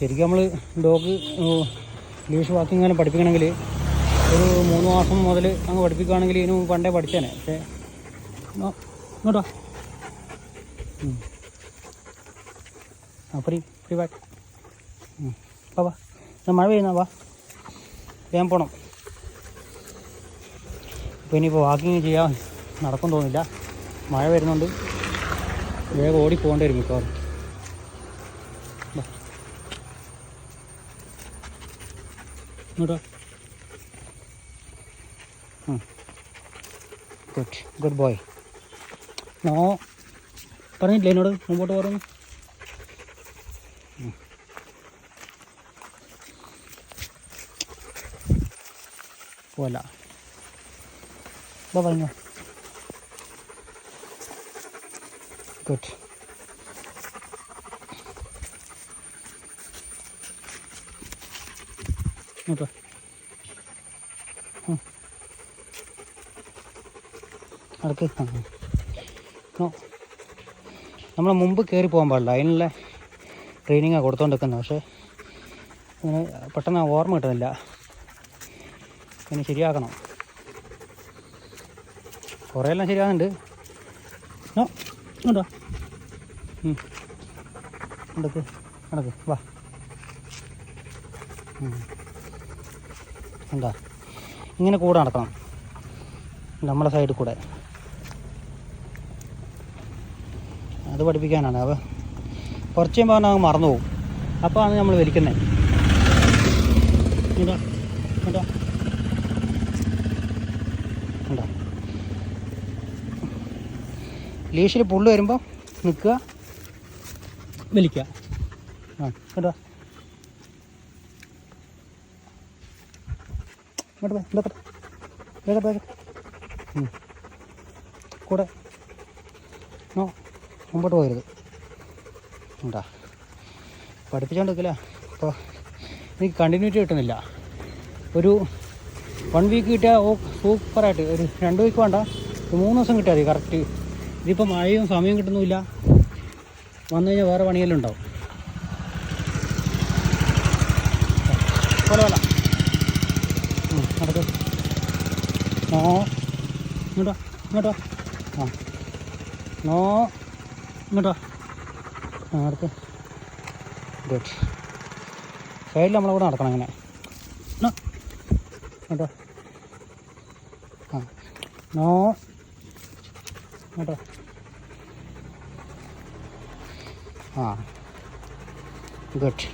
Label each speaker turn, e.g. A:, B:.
A: ശരിക്കും നമ്മൾ dog leash walking അങ്ങനെ പഠിപ്പിക്കണമെങ്കിൽ ഒരു മൂന്ന് മാസം മുതൽ അങ്ങ് പഠിപ്പിക്കുകയാണെങ്കിൽ ഇതിന് പണ്ടേ പഠിച്ചേനെ. പക്ഷേ ഇങ്ങോട്ടോ. ആ ഫ്രീ ഫ്രീ ബാക്ക് വാ വാ. മഴ പെയ്യുന്ന വാ. വേഗം പോണം. ഇപ്പോൾ ഇനിയിപ്പോൾ വാക്കിങ് ചെയ്യാൻ നടക്കും തോന്നില്ല. മഴ വരുന്നുണ്ട്. വേഗം ഓടി പോകേണ്ടി വരും മിക്കവാറും. ഇങ്ങോട്ടോ ഗുഡ് ഗുഡ് ബോയ് നോ പറഞ്ഞില്ലേ എന്നോട് മുമ്പോട്ട് പറഞ്ഞു പോല പറഞ്ഞു ഗുഡ് ഇങ്ങോട്ടോ അടുക്ക് നമ്മൾ മുമ്പ് കയറി പോകാൻ പാടില്ല. അതിനുള്ള ട്രെയിനിങ്ങാണ് കൊടുത്തോണ്ടിരിക്കുന്നത് പക്ഷേ അങ്ങനെ പെട്ടെന്ന് ഓർമ്മ കിട്ടുന്നില്ല. പിന്നെ ശരിയാക്കണം. കുറേ എല്ലാം ശരിയാകുന്നുണ്ട് നടക്ക്. നടക്ക്. വാ. എന്താ? ഇങ്ങനെ കൂടെ നടക്കണം. നമ്മളെ സൈഡിൽ കൂടെ. അത് പഠിപ്പിക്കാനാണ്. അവ കുറച്ച് കഴിയുമ്പോൾ അവനങ്ങ് മറന്നു പോകും. അപ്പോൾ ആണ് നമ്മൾ വലിക്കുന്നത് ലീഷിൽ പുള്ള് വരുമ്പോൾ നിൽക്കുക. വലിക്കുക. ആ കേട്ടോ ഇങ്ങോട്ട് പോയി ഇങ്ങോട്ട് വേഗം വേഗം. കൂടെ. നോ മുമ്പോട്ട് പോകരുത്. ഉണ്ടാ? പഠിപ്പിച്ചോണ്ടിരിക്കില്ല അപ്പോൾ എനിക്ക് കണ്ടിന്യൂറ്റി കിട്ടുന്നില്ല. ഒരു വൺ വീക്ക് കിട്ടിയാൽ ഓ സൂപ്പറായിട്ട്. ഒരു രണ്ട് വീക്ക് വേണ്ട. മൂന്ന് ദിവസം കിട്ടിയാൽ മതി കറക്റ്റ് ഇതിപ്പോൾ മഴയും സമയം കിട്ടുന്നുമില്ല. വന്നു കഴിഞ്ഞാൽ വേറെ പണിയെല്ലാം ഉണ്ടാവും. പോലെ. നടക്ക്. നോ ഇങ്ങോട്ടോ ഇങ്ങോട്ടോ ആ. നോ ഇങ്ങോട്ടോ ആ ഗുഡ് സൈഡിൽ നമ്മളെ കൂടെ നടക്കണം അങ്ങനെ ഇങ്ങോട്ടോ ആ. നോ ഇങ്ങോട്ടോ ആ. ഗുഡ്